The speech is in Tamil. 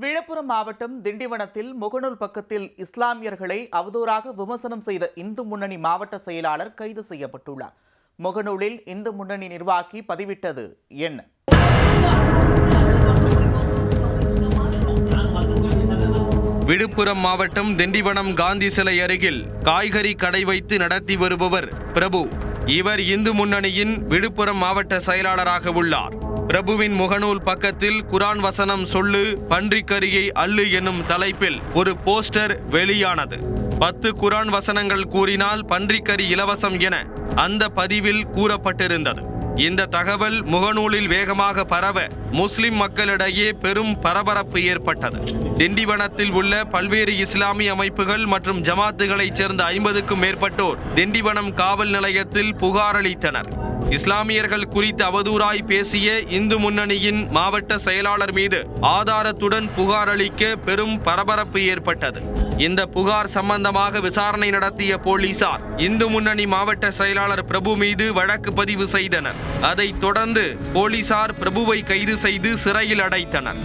விழுப்புரம் மாவட்டம் திண்டிவனத்தில் முகநூல் பக்கத்தில் இஸ்லாமியர்களை அவதூறாக விமர்சனம் செய்த இந்து முன்னணி மாவட்ட செயலாளர் கைது செய்யப்பட்டுள்ளார். முகநூலில் இந்து முன்னணி நிர்வாகி பதிவிட்டது என்ன? விழுப்புரம் மாவட்டம் திண்டிவனம் காந்தி சிலை அருகில் காய்கறி கடை வைத்து நடத்தி வருபவர் பிரபு. இவர் இந்து முன்னணியின் விழுப்புரம் மாவட்ட செயலாளராக உள்ளார். பிரபுவின் முகநூல் பக்கத்தில் குரான் வசனம் சொல்லு பன்றிக்கரியை அல்லு என்னும் தலைப்பில் ஒரு போஸ்டர் வெளியானது. பத்து குரான் வசனங்கள் கூறினால் பன்றிக்கறி இலவசம் என அந்த பதிவில் கூறப்பட்டிருந்தது. இந்த தகவல் முகநூலில் வேகமாக பரவ முஸ்லிம் மக்களிடையே பெரும் பரபரப்பு ஏற்பட்டது. திண்டிவனத்தில் உள்ள பல்வேறு இஸ்லாமிய அமைப்புகள் மற்றும் ஜமாத்துகளைச் சேர்ந்த ஐம்பதுக்கும் மேற்பட்டோர் திண்டிவனம் காவல் நிலையத்தில் புகாரளித்தனர் இஸ்லாமியர்கள் குறித்து அவதூறாய் பேசிய இந்து முன்னணியின் மாவட்ட செயலாளர் மீது ஆதாரத்துடன் புகார் அளிக்க பெரும் பரபரப்பு ஏற்பட்டது. இந்த புகார் சம்பந்தமாக விசாரணை நடத்திய போலீசார் இந்து முன்னணி மாவட்ட செயலாளர் பிரபு மீது வழக்கு பதிவு செய்தனர். அதைத் தொடர்ந்து போலீசார் பிரபுவை கைது செய்து சிறையில் அடைத்தனர்.